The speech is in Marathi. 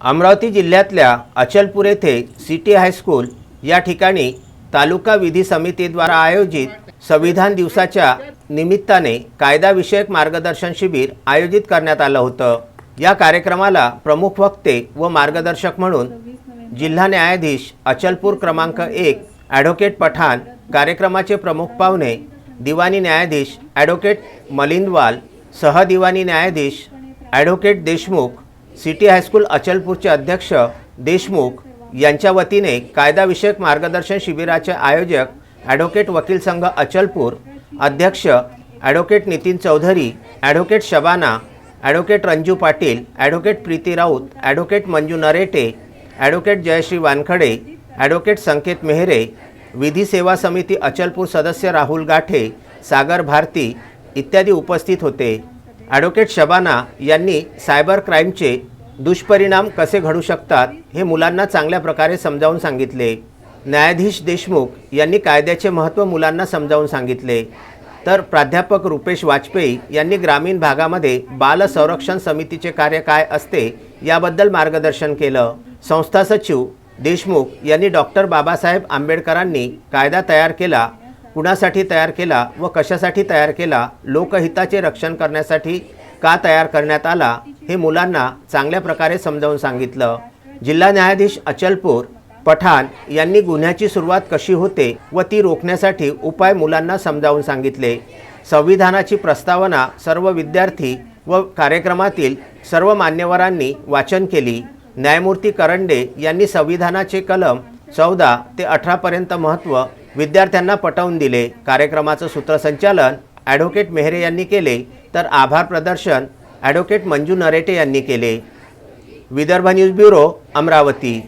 अमरावती जिल्ह्यातल्या अचलपूर येथे सिटी हायस्कूल या ठिकाणी तालुका विधी समितीद्वारा आयोजित संविधान दिवसाच्या निमित्ताने कायदाविषयक मार्गदर्शन शिबिर आयोजित करण्यात आलं होतं. या कार्यक्रमाला प्रमुख वक्ते व मार्गदर्शक म्हणून जिल्हा न्यायाधीश अचलपूर क्रमांक एक ॲडव्होकेट पठाण कार्यक्रमाचे प्रमुख पाहुणे दिवाणी न्यायाधीश ॲडव्होकेट मलिंदवाल सहदिवाणी न्यायाधीश advocate Deshmukh city high school अचलपूरचे अध्यक्ष देशमुख यांच्या वतीने कायदाविषयक मार्गदर्शन शिबिराचे आयोजक ॲडव्होकेट वकील संघ अचलपूर अध्यक्ष advocate Nitin Chaudhari advocate Shabana advocate Ranju Patil advocate Preeti Raut advocate Manju Narete advocate Jayashree Wankhede advocate Sanket Mehere विधी सेवा समिती अचलपूर सदस्य राहुल गाठे सागर भारती इत्यादी उपस्थित होते. ॲडव्होकेट शबाना यांनी सायबर क्राईमचे दुष्परिणाम कसे घडू शकतात हे मुलांना चांगल्या प्रकारे समजावून सांगितले. न्यायाधीश देशमुख यांनी कायद्याचे महत्त्व मुलांना समजावून सांगितले. तर प्राध्यापक रुपेश वाजपेयी यांनी ग्रामीण भागामध्ये बाल संरक्षण समितीचे कार्य काय असते याबद्दल मार्गदर्शन केलं. संस्था सचिव देशमुख यांनी डॉक्टर बाबासाहेब आंबेडकरांनी कायदा तयार केला कुणासाठी तयार केला व कशासाठी तयार केला लोकहिताचे रक्षण करण्यासाठी का तयार करण्यात आला हे मुलांना चांगल्या प्रकारे समजावून सांगितलं. जिल्हा न्यायाधीश अचलपूर पठाण यांनी गुन्ह्याची सुरुवात कशी होते व ती रोखण्यासाठी उपाय मुलांना समजावून सांगितले. संविधानाची प्रस्तावना सर्व विद्यार्थी व कार्यक्रमातील सर्व मान्यवरांनी वाचन केली. न्यायमूर्ती करंडे यांनी संविधानाचे कलम चौदा ते अठरापर्यंत महत्त्व विद्यार्थ्यांना पटवून दिले. कार्यक्रमाचं सूत्रसंचालन ॲडव्होकेट मेहरे यांनी केले तर आभार प्रदर्शन ॲडव्होकेट मंजू नरेटे यांनी केले. Vidarbha news bureau Amravati.